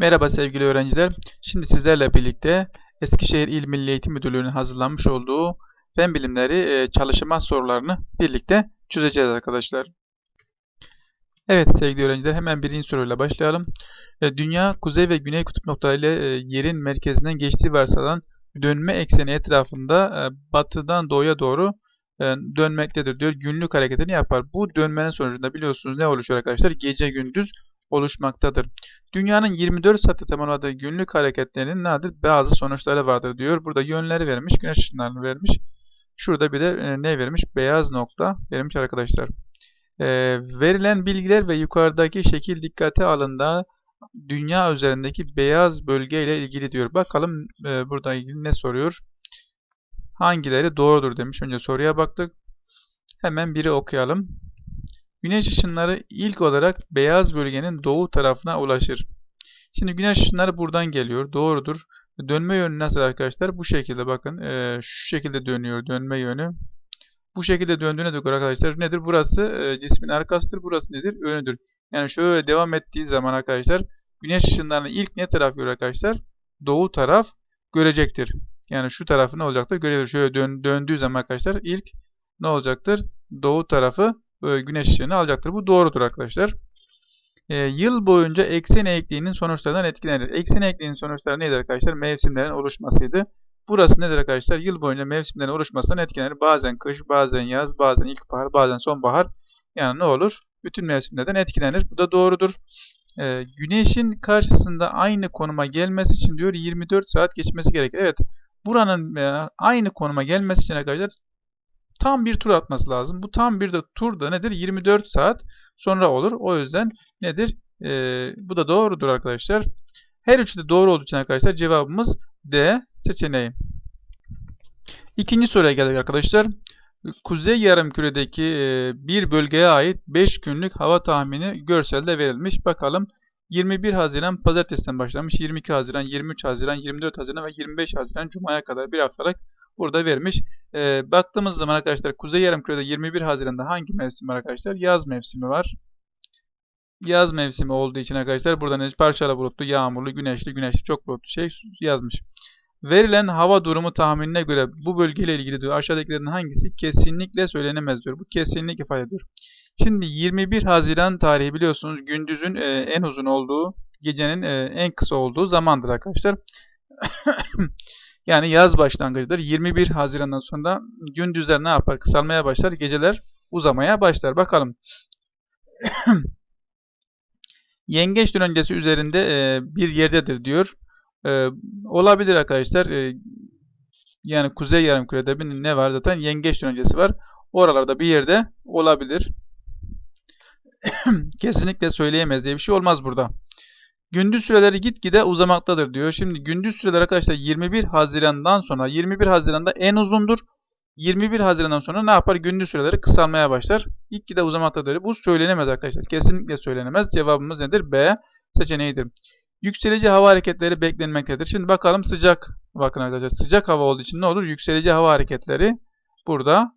Merhaba sevgili öğrenciler. Şimdi sizlerle birlikte Eskişehir İl Milli Eğitim Müdürlüğü'nün hazırlanmış olduğu fen bilimleri e, çalışma sorularını birlikte çözeceğiz arkadaşlar. Evet sevgili öğrenciler hemen birinci soruyla başlayalım. E, Dünya kuzey ve güney kutup noktalarıyla e, yerin merkezinden geçtiği varsayılan dönme ekseni etrafında batıdan doğuya doğru dönmektedir diyor. Günlük hareketini yapar. Bu dönmenin sonucunda biliyorsunuz ne oluşuyor arkadaşlar? Gece gündüz oluşmaktadır. Dünyanın 24 saatte tamamladığı günlük hareketlerinin nedir? Bazı sonuçları vardır diyor. Burada yönleri vermiş, güneş ışınlarını vermiş. Şurada bir de e, ne vermiş? Beyaz nokta vermiş arkadaşlar. E, verilen bilgiler ve yukarıdaki şekil dikkate alında dünya üzerindeki beyaz bölge ile ilgili diyor. Bakalım e, burada ilgili ne soruyor? Hangileri doğrudur demiş. Önce soruya baktık. Hemen biri okuyalım. Güneş ışınları ilk olarak beyaz bölgenin doğu tarafına ulaşır. Şimdi güneş ışınları buradan geliyor. Doğrudur. Dönme yönü nasıl arkadaşlar? Bu şekilde bakın. E, şu şekilde dönüyor dönme yönü. Bu şekilde döndüğüne göre arkadaşlar nedir? Burası e, cismin arkasıdır. Burası nedir? Önüdür. Yani şöyle devam ettiği zaman arkadaşlar güneş ışınlarının ilk ne taraf görür arkadaşlar? Doğu taraf görecektir. Yani şu tarafı ne olacaktır? Görebilir. Şöyle dön, döndüğü zaman arkadaşlar ilk ne olacaktır? Doğu tarafı güneş ışığını alacaktır. Bu doğrudur arkadaşlar. E, yıl boyunca eksen eğikliğinin sonuçlarından etkilenir. Eksen eğikliğinin sonuçları nedir arkadaşlar? Mevsimlerin oluşmasıydı. Burası nedir arkadaşlar? Yıl boyunca mevsimlerin oluşmasından etkilenir. Bazen kış, bazen yaz, bazen ilkbahar, bazen sonbahar. Yani ne olur? Bütün mevsimlerden etkilenir. Bu da doğrudur. E, güneşin karşısında aynı konuma gelmesi için diyor 24 saat geçmesi gerekir. Evet. Buranın e, aynı konuma gelmesi için arkadaşlar tam bir tur atması lazım. Bu tam bir de tur da nedir? 24 saat sonra olur. O yüzden nedir? Ee, bu da doğrudur arkadaşlar. Her üçü de doğru olduğu için arkadaşlar cevabımız D seçeneği. İkinci soruya geldik arkadaşlar. Kuzey yarımküredeki e, bir bölgeye ait 5 günlük hava tahmini görselde verilmiş. Bakalım 21 Haziran pazartesiden başlamış. 22 Haziran, 23 Haziran, 24 Haziran ve 25 Haziran Cuma'ya kadar bir haftalık burada vermiş. E, baktığımız zaman arkadaşlar Kuzey Yarımküre'de 21 Haziran'da hangi mevsim var arkadaşlar? Yaz mevsimi var. Yaz mevsimi olduğu için arkadaşlar burada ne? Parçalı bulutlu, yağmurlu, güneşli, güneşli çok bulutlu şey yazmış. Verilen hava durumu tahminine göre bu bölgeyle ilgili diyor aşağıdakilerin hangisi kesinlikle söylenemez diyor. Bu kesinlik ifade ediyor. Şimdi 21 Haziran tarihi biliyorsunuz gündüzün e, en uzun olduğu, gecenin e, en kısa olduğu zamandır arkadaşlar. Yani yaz başlangıcıdır. 21 Haziran'dan sonra gündüzler ne yapar? Kısalmaya başlar. Geceler uzamaya başlar. Bakalım. Yengeç dönencesi üzerinde e, bir yerdedir diyor. E, olabilir arkadaşlar. E, yani kuzey yarımkürede bir ne var zaten? Yengeç dönencesi var. Oralarda bir yerde olabilir. Kesinlikle söyleyemez diye bir şey olmaz burada. Gündüz süreleri gitgide uzamaktadır diyor. Şimdi gündüz süreleri arkadaşlar 21 Haziran'dan sonra 21 Haziran'da en uzundur. 21 Haziran'dan sonra ne yapar? Gündüz süreleri kısalmaya başlar. Gitgide uzamaktadır. Bu söylenemez arkadaşlar. Kesinlikle söylenemez. Cevabımız nedir? B seçeneğidir. Yükselici hava hareketleri beklenmektedir. Şimdi bakalım sıcak. Bakın arkadaşlar sıcak hava olduğu için ne olur? Yükselici hava hareketleri burada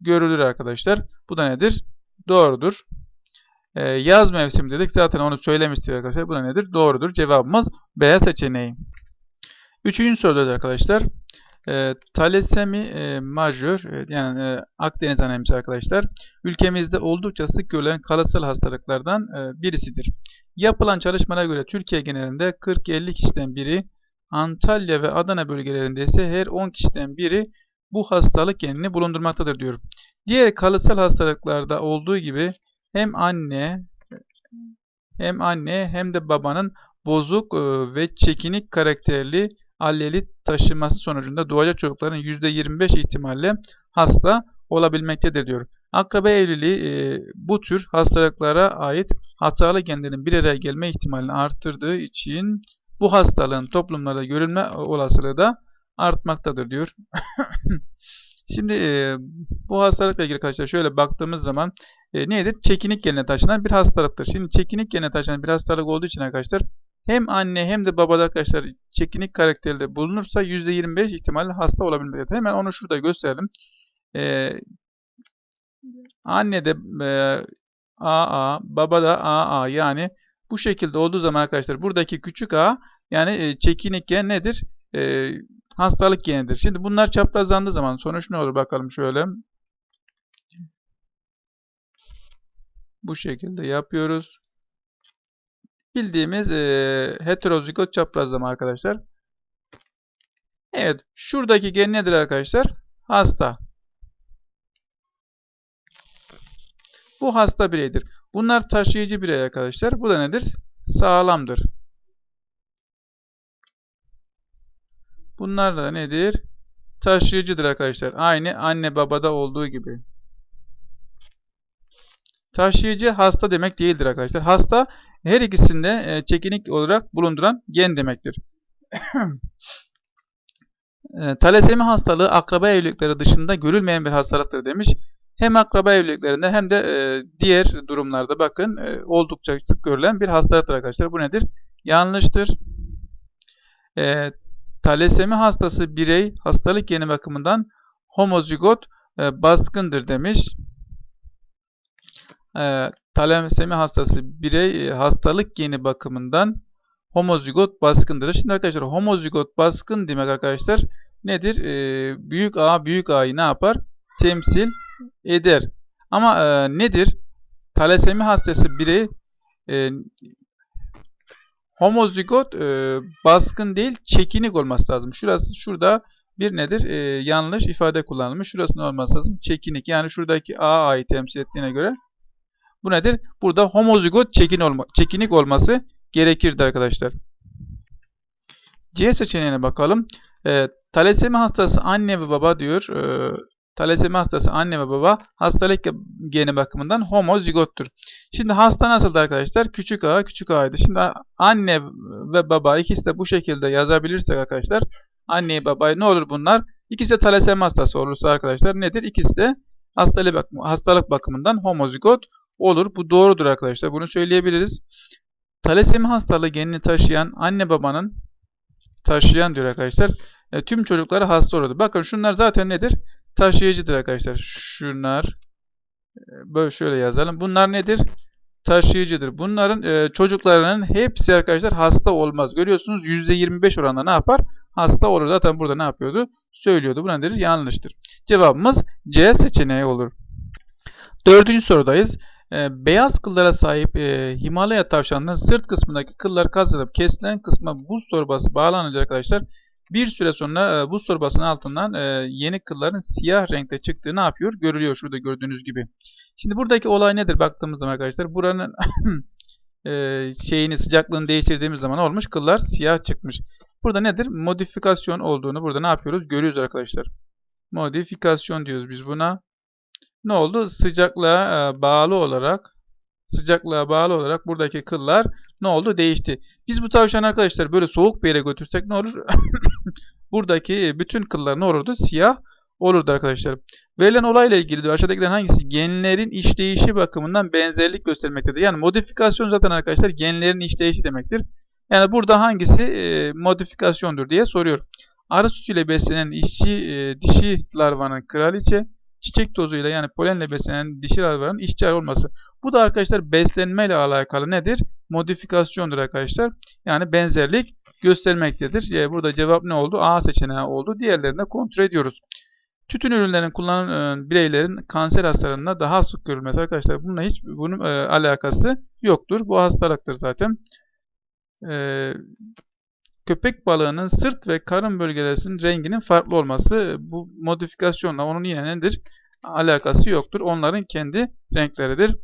görülür arkadaşlar. Bu da nedir? Doğrudur. Ee, yaz mevsimi dedik. Zaten onu söylemiştik arkadaşlar. Bu da nedir? Doğrudur. Cevabımız B seçeneği. Üçüncü soruda arkadaşlar. E, Thalasemi e, majör e, yani e, Akdeniz anemisi arkadaşlar ülkemizde oldukça sık görülen kalıtsal hastalıklardan e, birisidir. Yapılan çalışmalara göre Türkiye genelinde 40-50 kişiden biri Antalya ve Adana bölgelerinde ise her 10 kişiden biri bu hastalık genini bulundurmaktadır diyor. Diğer kalıtsal hastalıklarda olduğu gibi hem anne hem anne hem de babanın bozuk e, ve çekinik karakterli alleli taşıması sonucunda doğacak çocukların %25 ihtimalle hasta olabilmektedir diyor. Akraba evliliği e, bu tür hastalıklara ait hatalı genlerin bir araya gelme ihtimalini arttırdığı için bu hastalığın toplumlarda görülme olasılığı da artmaktadır diyor. Şimdi e, bu hastalıkla ilgili arkadaşlar şöyle baktığımız zaman e, nedir? Çekinik geline taşınan bir hastalıktır. Şimdi çekinik geline taşınan bir hastalık olduğu için arkadaşlar hem anne hem de babada arkadaşlar çekinik karakterde bulunursa %25 ihtimalle hasta olabilmektedir. Hemen onu şurada gösterelim. E, anne de e, AA, baba da AA yani Bu şekilde olduğu zaman arkadaşlar buradaki küçük a yani e, çekinik gen nedir? E, hastalık genidir. Şimdi bunlar çaprazlandığı zaman sonuç ne olur bakalım şöyle. Bu şekilde yapıyoruz. Bildiğimiz e, heterozigot çaprazlama arkadaşlar. Evet. Şuradaki gen nedir arkadaşlar? Hasta. Bu hasta bireydir. Bunlar taşıyıcı birey arkadaşlar. Bu da nedir? Sağlamdır. Bunlar da nedir? Taşıyıcıdır arkadaşlar. Aynı anne babada olduğu gibi. Taşıyıcı hasta demek değildir arkadaşlar. Hasta her ikisinde e, çekinik olarak bulunduran gen demektir. e, talasemi hastalığı akraba evlilikleri dışında görülmeyen bir hastalıktır demiş. Hem akraba evliliklerinde hem de e, diğer durumlarda bakın e, oldukça sık görülen bir hastalıktır arkadaşlar. Bu nedir? Yanlıştır. Talasemi hastası birey hastalık geni bakımından homozigot e, baskındır demiş. E, talasemi hastası birey e, hastalık geni bakımından homozigot baskındır. Şimdi arkadaşlar homozigot baskın demek arkadaşlar nedir? E, büyük A büyük A'yı ne yapar? Temsil eder. Ama e, nedir? Talasemi hastası birey e, homozigot e, baskın değil çekinik olması lazım. Şurası şurada bir nedir? E, yanlış ifade kullanılmış. Şurası ne olması lazım? Çekinik. Yani şuradaki A A'yı temsil ettiğine göre bu nedir? Burada homozigot çekin olma, çekinik olması gerekirdi arkadaşlar. C seçeneğine bakalım. E, talasemi hastası anne ve baba diyor. E, talasemi hastası anne ve baba hastalık geni bakımından homozigottur. Şimdi hasta nasıldı arkadaşlar? Küçük a küçük a'ydı. Şimdi anne ve baba ikisi de bu şekilde yazabilirsek arkadaşlar anneyi babayı ne olur bunlar? İkisi de talasemi hastası olursa arkadaşlar nedir? İkisi de hastalık, bakım, hastalık bakımından homozigot olur. Bu doğrudur arkadaşlar. Bunu söyleyebiliriz. Talasemi hastalığı genini taşıyan anne babanın taşıyan diyor arkadaşlar. E, tüm çocukları hasta olur. Bakın şunlar zaten nedir? Taşıyıcıdır arkadaşlar. Şunlar e, böyle şöyle yazalım. Bunlar nedir? Taşıyıcıdır. Bunların e, çocuklarının hepsi arkadaşlar hasta olmaz. Görüyorsunuz %25 oranda ne yapar? Hasta olur. Zaten burada ne yapıyordu? Söylüyordu. Bu nedir? Yanlıştır. Cevabımız C seçeneği olur. Dördüncü sorudayız. E, beyaz kıllara sahip e, Himalaya tavşanının sırt kısmındaki kıllar kazılıp kesilen kısma buz torbası bağlanınca arkadaşlar bir süre sonra e, buz torbasının altından e, yeni kılların siyah renkte çıktığı ne yapıyor? Görülüyor şurada gördüğünüz gibi. Şimdi buradaki olay nedir baktığımız zaman arkadaşlar? Buranın e, şeyini sıcaklığını değiştirdiğimiz zaman olmuş? Kıllar siyah çıkmış. Burada nedir? Modifikasyon olduğunu burada ne yapıyoruz? Görüyoruz arkadaşlar. Modifikasyon diyoruz biz buna. Ne oldu? Sıcaklığa bağlı olarak sıcaklığa bağlı olarak buradaki kıllar ne oldu? Değişti. Biz bu tavşan arkadaşlar böyle soğuk bir yere götürsek ne olur? buradaki bütün kıllar ne olurdu? Siyah olurdu arkadaşlar. Verilen olayla ilgili de aşağıdakilerin hangisi genlerin işleyişi bakımından benzerlik göstermektedir? Yani modifikasyon zaten arkadaşlar genlerin işleyişi demektir. Yani burada hangisi e, modifikasyondur diye soruyor. Arı sütüyle beslenen işçi e, dişi larvanın kraliçe, çiçek tozuyla yani polenle beslenen dişi larvaların işçi olması. Bu da arkadaşlar beslenme ile alakalı nedir? Modifikasyondur arkadaşlar. Yani benzerlik göstermektedir. E, burada cevap ne oldu? A seçeneği oldu. Diğerlerini de kontrol ediyoruz. Tütün ürünlerinin kullanılan e, bireylerin kanser hastalarında daha sık görülmesi arkadaşlar bununla hiç bunun e, alakası yoktur. Bu hastalıktır zaten. E, köpek balığının sırt ve karın bölgelerinin renginin farklı olması bu modifikasyonla onun yine nedir? Alakası yoktur. Onların kendi renkleridir.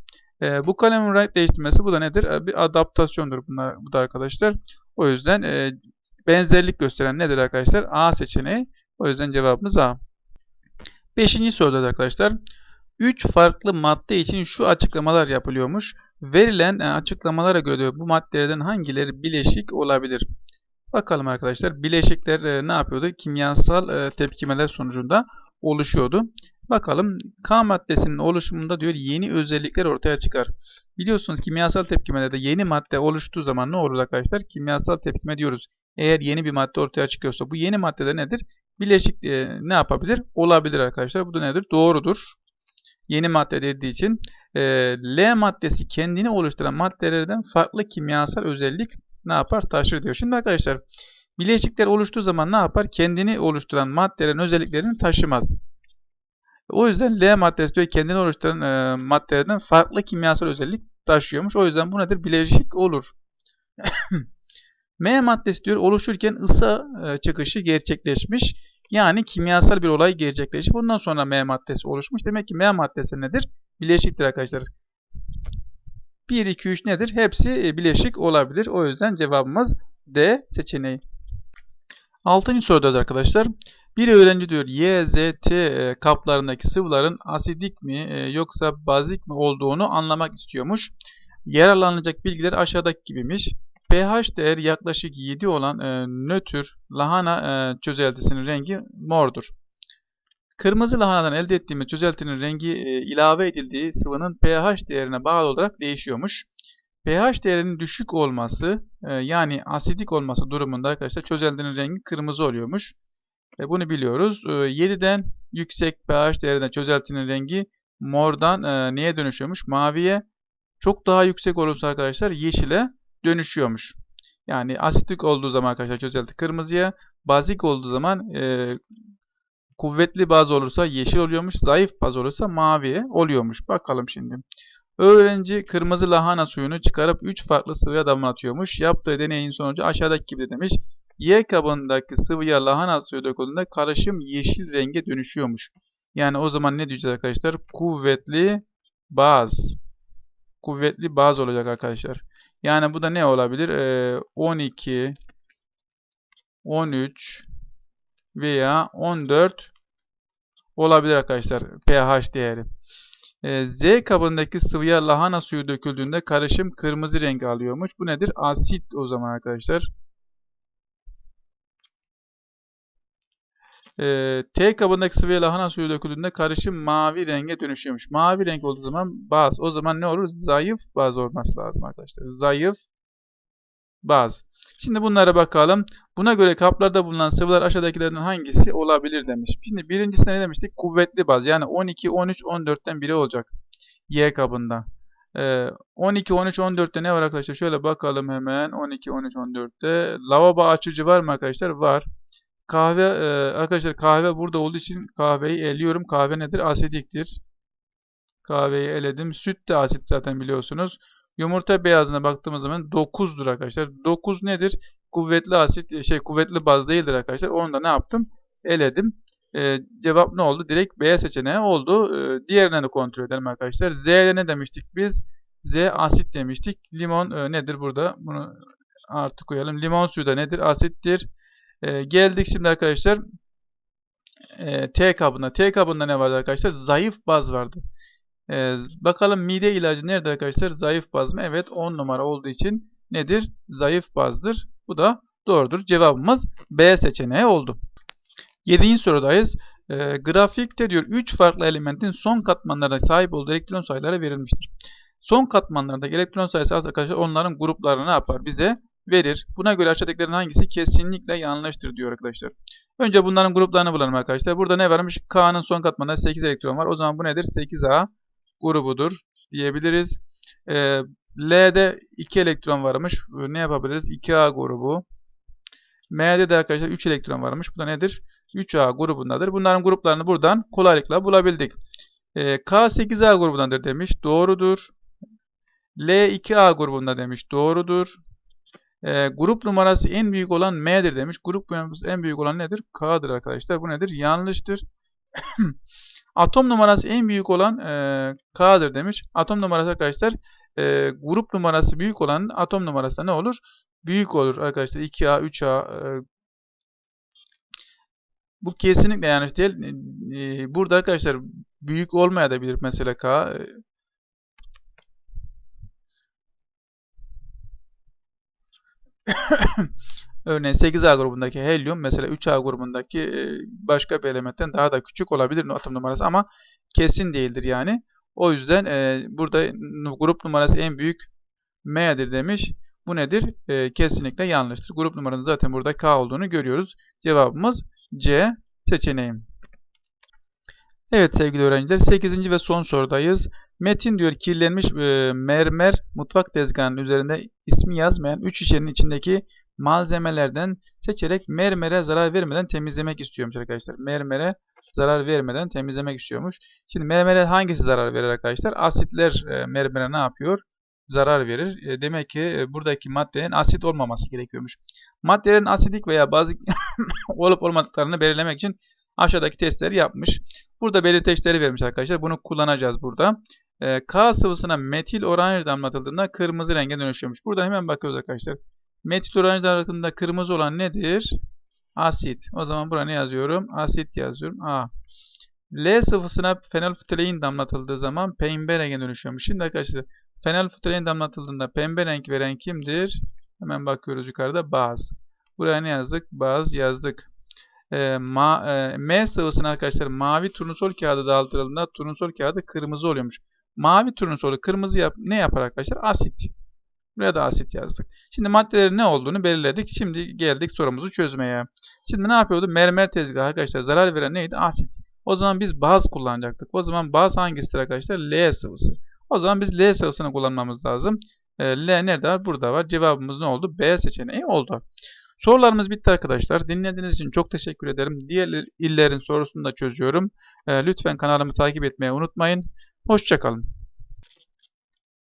E, bu kalemin renk değiştirmesi bu da nedir? E, bir adaptasyondur bunlar, bu da arkadaşlar. O yüzden e, benzerlik gösteren nedir arkadaşlar? A seçeneği. O yüzden cevabımız A. Beşinci soruda arkadaşlar. 3 farklı madde için şu açıklamalar yapılıyormuş. Verilen e, açıklamalara göre bu maddelerden hangileri bileşik olabilir? Bakalım arkadaşlar. Bileşikler e, ne yapıyordu? Kimyasal e, tepkimeler sonucunda oluşuyordu. Bakalım K maddesinin oluşumunda diyor yeni özellikler ortaya çıkar. Biliyorsunuz kimyasal tepkimelerde yeni madde oluştuğu zaman ne olur arkadaşlar? Kimyasal tepkime diyoruz. Eğer yeni bir madde ortaya çıkıyorsa bu yeni maddede nedir? Bileşik e, ne yapabilir? Olabilir arkadaşlar. Bu da nedir? Doğrudur. Yeni madde dediği için e, L maddesi kendini oluşturan maddelerden farklı kimyasal özellik ne yapar? Taşır diyor. Şimdi arkadaşlar bileşikler oluştuğu zaman ne yapar? Kendini oluşturan maddelerin özelliklerini taşımaz. O yüzden L maddesi diyor kendini oluşturan e, maddelerden farklı kimyasal özellik taşıyormuş. O yüzden bu nedir? Bileşik olur. M maddesi diyor oluşurken ısı e, çıkışı gerçekleşmiş. Yani kimyasal bir olay gerçekleşip bundan sonra M maddesi oluşmuş. Demek ki M maddesi nedir? Bileşiktir arkadaşlar. 1, 2, 3 nedir? Hepsi e, bileşik olabilir. O yüzden cevabımız D seçeneği. Altıncı sorudayız arkadaşlar. Bir öğrenci diyor Y, Z, T e, kaplarındaki sıvıların asidik mi e, yoksa bazik mi olduğunu anlamak istiyormuş. Yararlanılacak bilgiler aşağıdaki gibiymiş pH değeri yaklaşık 7 olan e, nötr lahana çözeltisinin rengi mordur. Kırmızı lahanadan elde ettiğimiz çözeltinin rengi e, ilave edildiği sıvının pH değerine bağlı olarak değişiyormuş. pH değerinin düşük olması e, yani asidik olması durumunda arkadaşlar çözeltinin rengi kırmızı oluyormuş. E, bunu biliyoruz. E, 7'den yüksek pH değerinde çözeltinin rengi mordan e, neye dönüşüyormuş? Maviye. Çok daha yüksek olursa arkadaşlar yeşile dönüşüyormuş. Yani asitik olduğu zaman arkadaşlar çözelti kırmızıya, bazik olduğu zaman e, kuvvetli baz olursa yeşil oluyormuş, zayıf baz olursa maviye oluyormuş. Bakalım şimdi. Öğrenci kırmızı lahana suyunu çıkarıp 3 farklı sıvıya damlatıyormuş. Yaptığı deneyin sonucu aşağıdaki gibi demiş. Y kabındaki sıvıya lahana suyu döküldüğünde karışım yeşil renge dönüşüyormuş. Yani o zaman ne diyeceğiz arkadaşlar? Kuvvetli baz. Kuvvetli baz olacak arkadaşlar. Yani bu da ne olabilir? Ee, 12, 13 veya 14 olabilir arkadaşlar pH değeri. Ee, Z kabındaki sıvıya lahana suyu döküldüğünde karışım kırmızı renk alıyormuş. Bu nedir? Asit o zaman arkadaşlar. Ee, T kabındaki sıvıya lahana suyu döküldüğünde karışım mavi renge dönüşüyormuş. Mavi renk olduğu zaman baz. O zaman ne olur? Zayıf baz olması lazım arkadaşlar. Zayıf baz. Şimdi bunlara bakalım. Buna göre kaplarda bulunan sıvılar aşağıdakilerden hangisi olabilir demiş. Şimdi birincisinde ne demiştik? Kuvvetli baz. Yani 12, 13, 14'ten biri olacak. Y kabında. Ee, 12, 13, 14'te ne var arkadaşlar? Şöyle bakalım hemen. 12, 13, 14'te. Lavabo açıcı var mı arkadaşlar? Var. Kahve e, arkadaşlar kahve burada olduğu için kahveyi eliyorum. Kahve nedir? Asidiktir. Kahveyi eledim. Süt de asit zaten biliyorsunuz. Yumurta beyazına baktığımız zaman 9'dur arkadaşlar. 9 nedir? Kuvvetli asit, şey kuvvetli baz değildir arkadaşlar. Onu da ne yaptım? Eledim. Ee, cevap ne oldu? Direkt B seçeneği oldu. Ee, diğerine de kontrol edelim arkadaşlar. Z'de ne demiştik biz? Z asit demiştik. Limon e, nedir burada? Bunu artık koyalım. Limon suyu da nedir? Asittir. Ee, geldik şimdi arkadaşlar e, T kabına. T kabında ne vardı arkadaşlar? Zayıf baz vardı. Ee, bakalım mide ilacı nerede arkadaşlar? Zayıf baz mı? Evet 10 numara olduğu için nedir? Zayıf bazdır. Bu da doğrudur. Cevabımız B seçeneği oldu. 7. sorudayız. E, grafikte diyor 3 farklı elementin son katmanlarına sahip olduğu elektron sayıları verilmiştir. Son katmanlardaki elektron sayısı arkadaşlar onların gruplarını ne yapar? Bize verir. Buna göre aşağıdakilerin hangisi kesinlikle yanlıştır diyor arkadaşlar. Önce bunların gruplarını bulalım arkadaşlar. Burada ne varmış? K'nın son katmanında 8 elektron var. O zaman bu nedir? 8A grubudur diyebiliriz. Ee, L'de 2 elektron varmış. Ne yapabiliriz? 2A grubu. M'de de arkadaşlar 3 elektron varmış. Bu da nedir? 3A grubundadır. Bunların gruplarını buradan kolaylıkla bulabildik. Ee, K 8A grubundadır demiş. Doğrudur. L 2A grubunda demiş. Doğrudur. E, grup numarası en büyük olan M'dir demiş. Grup numarası en büyük olan nedir? K'dır arkadaşlar. Bu nedir? Yanlıştır. Atom numarası en büyük olan e, K'dır demiş. Atom numarası arkadaşlar e, grup numarası büyük olanın atom numarası ne olur? Büyük olur arkadaşlar. 2A, 3A e, bu kesinlikle yanlış değil. E, burada arkadaşlar büyük olmayabilir mesela K. Örneğin 8A grubundaki helyum mesela 3A grubundaki e, başka bir elementten daha da küçük olabilir atom numarası ama kesin değildir yani. O yüzden e, burada grup numarası en büyük M'dir demiş. Bu nedir? E, kesinlikle yanlıştır. Grup numaranın zaten burada K olduğunu görüyoruz. Cevabımız C seçeneğim. Evet sevgili öğrenciler 8. ve son sorudayız. Metin diyor kirlenmiş e, mermer mutfak tezgahının üzerinde ismi yazmayan 3 şişenin içindeki malzemelerden seçerek mermere zarar vermeden temizlemek istiyormuş arkadaşlar. Mermere zarar vermeden temizlemek istiyormuş. Şimdi mermere hangisi zarar verir arkadaşlar? Asitler e, mermere ne yapıyor? Zarar verir. E, demek ki e, buradaki maddenin asit olmaması gerekiyormuş. Maddelerin asidik veya bazik olup olmadıklarını belirlemek için aşağıdaki testleri yapmış. Burada belirteçleri vermiş arkadaşlar. Bunu kullanacağız burada. Ee, K sıvısına metil oranj damlatıldığında kırmızı renge dönüşüyormuş. Burada hemen bakıyoruz arkadaşlar. Metil oranj damlatıldığında kırmızı olan nedir? Asit. O zaman buraya ne yazıyorum? Asit yazıyorum. A. L sıvısına fenolftalein damlatıldığı zaman pembe renge dönüşüyormuş. Şimdi arkadaşlar fenolftalein damlatıldığında pembe renk veren kimdir? Hemen bakıyoruz yukarıda baz. Buraya ne yazdık? Baz yazdık e, ma, e, M sıvısına arkadaşlar mavi turnusol kağıdı dağıtıldığında turnusol kağıdı kırmızı oluyormuş. Mavi turnusolu kırmızı yap, ne yapar arkadaşlar? Asit. Buraya da asit yazdık. Şimdi maddelerin ne olduğunu belirledik. Şimdi geldik sorumuzu çözmeye. Şimdi ne yapıyordu? Mermer tezgahı arkadaşlar zarar veren neydi? Asit. O zaman biz baz kullanacaktık. O zaman baz hangisidir arkadaşlar? L sıvısı. O zaman biz L sıvısını kullanmamız lazım. E, L nerede var? Burada var. Cevabımız ne oldu? B seçeneği oldu. Sorularımız bitti arkadaşlar. Dinlediğiniz için çok teşekkür ederim. Diğer illerin sorusunu da çözüyorum. Lütfen kanalımı takip etmeyi unutmayın. Hoşçakalın.